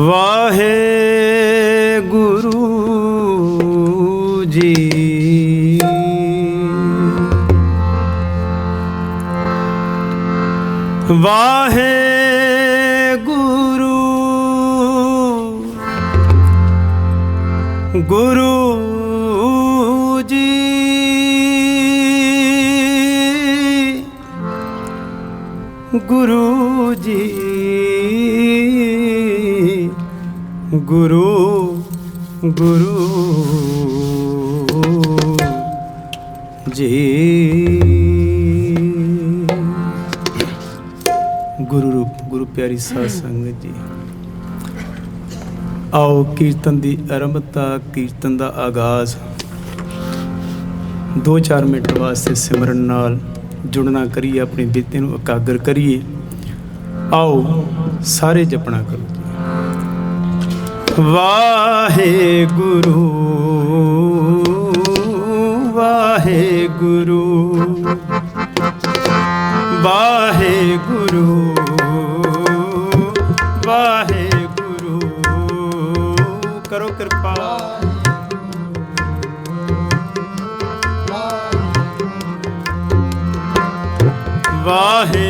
ਵਾਹਿਗੁਰੂ ਜੀ। ਵਾਹਿਗੁਰੂ। ਗੁਰੂ ਜੀ। ਗੁਰੂ ਗੁਰੂ ਗੁਰੂ ਜੀ। ਗੁਰੂ ਰੂਪ, ਗੁਰੂ ਪਿਆਰੀ ਸਾਧ ਸੰਗਤ ਜੀ। ਆਓ ਕੀਰਤਨ ਦੀ ਆਰੰਭਤਾ, ਕੀਰਤਨ ਦਾ ਆਗਾਜ਼। 2-4 ਮਿੰਟ ਵਾਸਤੇ ਸਿਮਰਨ ਨਾਲ ਜੁੜਨਾ ਕਰੀਏ, ਆਪਣੀ ਬੀਤੇ ਨੂੰ ਇਕਾਗਰ ਕਰੀਏ। ਆਓ ਸਾਰੇ ਜਪਣਾ ਕਰੋ। ਵਾਹਿਗੁਰੂ ਵਾਹਿਗੁਰੂ ਵਾਹਿਗੁਰੂ ਵਾਹਿਗੁਰੂ। ਕਰੋ ਕਿਰਪਾ। ਵਾਹਿਗੁਰੂ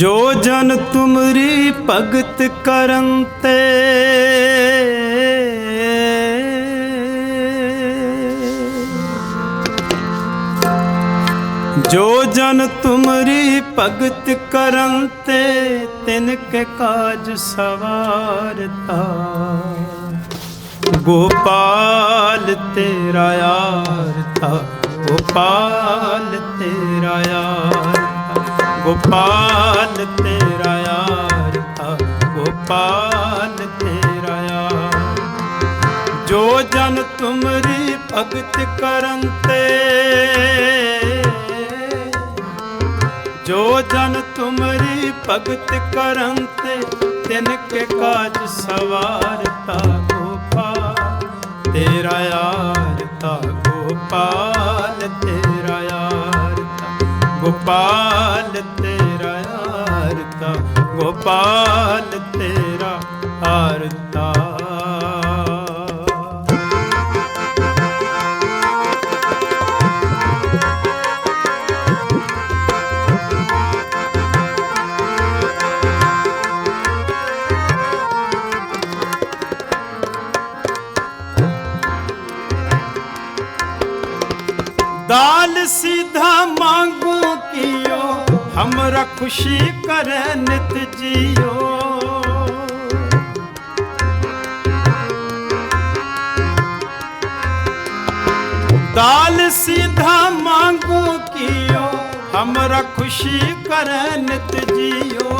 ਜੋ ਜਨ ਤੁਮਰੀ ਭਗਤ ਕਰਨ ਤੇ। ਜੋ ਜਨ ਤੁਮਰੀ ਭਗਤ ਕਰਨ ਤੇ, ਤਿਨ ਕੇ ਕਾਜ ਸਵਾਰਤਾ। ਗੋਪਾਲ ਤੇਰਾ ਯਾਰ ਥਾ ਗੋਪਾਲ ਤੇਰਾ ਯਾਰ ਗੋਪਾਲ ਤੇਰਾ ਯਾਰ ਗੋਪਾਲ ਤੇਰਾ ਯਾਰ ਜੋ ਜਨ ਤੁਮਰੀ ਭਗਤ ਕਰਨ ਤੇ ਜੋ ਜਨ ਤੁਮਰੀ ਭਗਤ ਕਰਨ ਤੇ ਤਿਨ ਕੇ ਕਾਜ ਸਵਾਰਤਾ ਗੋਪਾਲ ਤੇਰਾ ਯਾਰਤਾ ਗੋਪਾਲ ਤੇਰਾ ਯਾਰਤਾ ਗੋਪਾਲ ਗੋਪਾਲ ਤੇਰਾ ਹਰਤਾ ਦਾਲ ਸਿਧਾ ਮੰਗੂ ਕੀ हमरा खुशी करे नित जियो दाल सीधा मांगू कियो हमरा खुशी करे नित जियो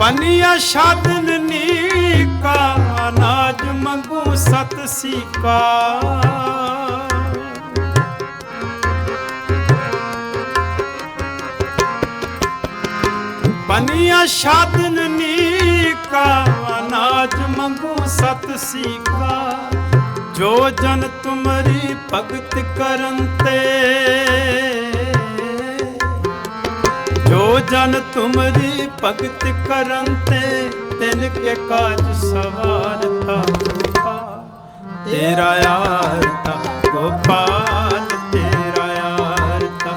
पनिया शादन नीका अनाज मंगू ਸੀ ਕਾ ਬਨਿਆ ਸ਼ਾਦਨ ਨੀਕਾ, ਅਨਾਜ ਮੰਗੂ ਸਤ ਸੀਕਾ। ਜੋ ਜਨ ਤੁਮਰੀ ਭਗਤ ਕਰਨ ਤੇ। ਜੋ ਜਨ ਤੁਮਰੀ ਭਗਤ ਕਰਨ ਤੇ, ਤਿਨ ਕੇ ਕਾਜ ਸਵਾਰਤਾ। ਤੇਰਾ ਯਾਰਤਾ ਗੋਪਾਲ, ਤੇਰਾ ਯਾਰਤਾ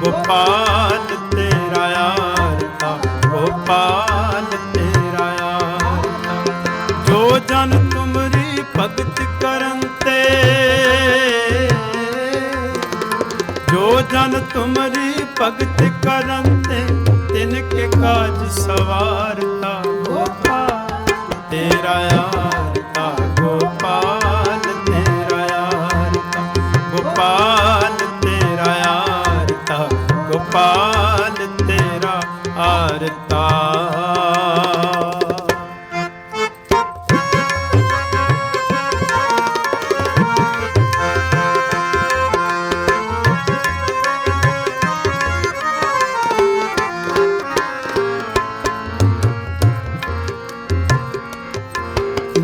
ਗੋਪਾਲ, ਤੇਰਾ ਯਾਰਤਾ ਗੋਪਾਲ, ਤੇਰਾ ਯਾਰਤਾ ਜੋ ਜਨ ਤੁਮਰੀ ਭਗਤ ਕਰਨ ਤੇ, ਜੋ ਜਨ ਤੁਮਰੀ ਭਗਤ ਕਰਨ ਤੇ, ਤਿਨ ਕੇ ਕਾਜ ਸਵਾਰ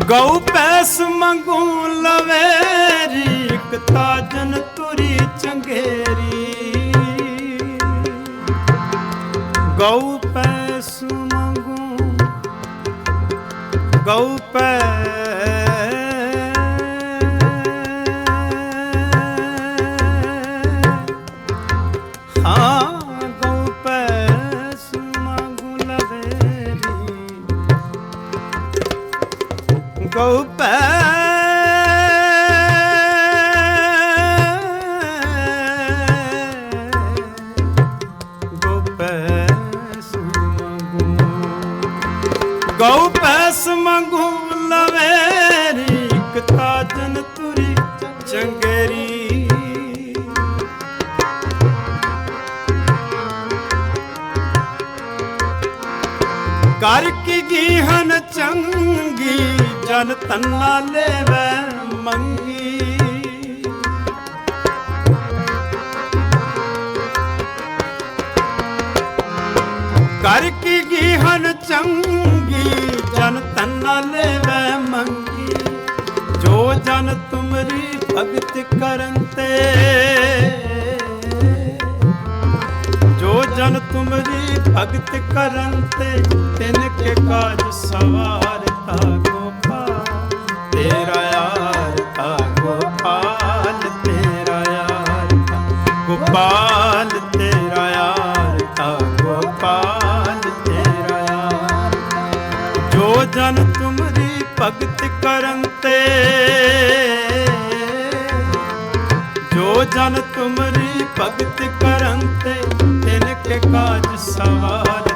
ਗਉ ਪੈਸ ਮੰਗੂ ਲਵੇਰੀ ਇਕ ਤਾਜਨ ਤੁਰੀ ਚੰਗੇਰੀ। ਗਉ ਪੈਸ ਮੰਗੂ ਗਉ ਪੈ ਗਉ ਪੈ ਗਉ ਪੈਸ ਮੰਗੂ ਲਵੇਰੀ ਇਕ ਤਾਜਨ ਤੁਰੀ ਚੰਗੇਰੀ ਕਰ ਕੀ ਗੀਹਨ ਚੰਗੀ, ਜਨ ਤੰਨਾ ਲੈਵੈ ਮੰਗੀ। ਕਰ ਕੀ ਗੀਹਨ ਚੰਗੀ, ਜਨ ਤੰਨਾ ਲੈਵੈ ਮੰਗੀ। ਜੋ ਜਨ ਤੁਮਰੀ ਭਗਤ ਕਰਨ ਤੇ ਜਨ ਤੁਮਰੀ ਭਗਤ ਕਰਨ ਤੇ ਤਿਨ ਕੇ ਕਾਜ ਸਵਾਰਤਾ ਗੋਪਾਲ ਤੇਰਾ ਯਾਰ ਯਾਰਤਾ ਗੋਪਾਲ ਤੇਰਾ ਯਾਰ ਗੋਪਾਲ, ਤੇਰਾ ਯਾਰਤਾ ਗੋਪਾਲ ਤੇਰਾ ਯਾਰ ਜੋ ਜਨ ਤੁਮਰੀ ਭਗਤ ਕਰਨ ਤੇ ਜੋ ਜਨ ਤੁਮਰੀ ਭਗਤ ਕਰਨ ਤੇ ਤਿਨ ਕੇ ਕਾਜ ਸਵਾਰ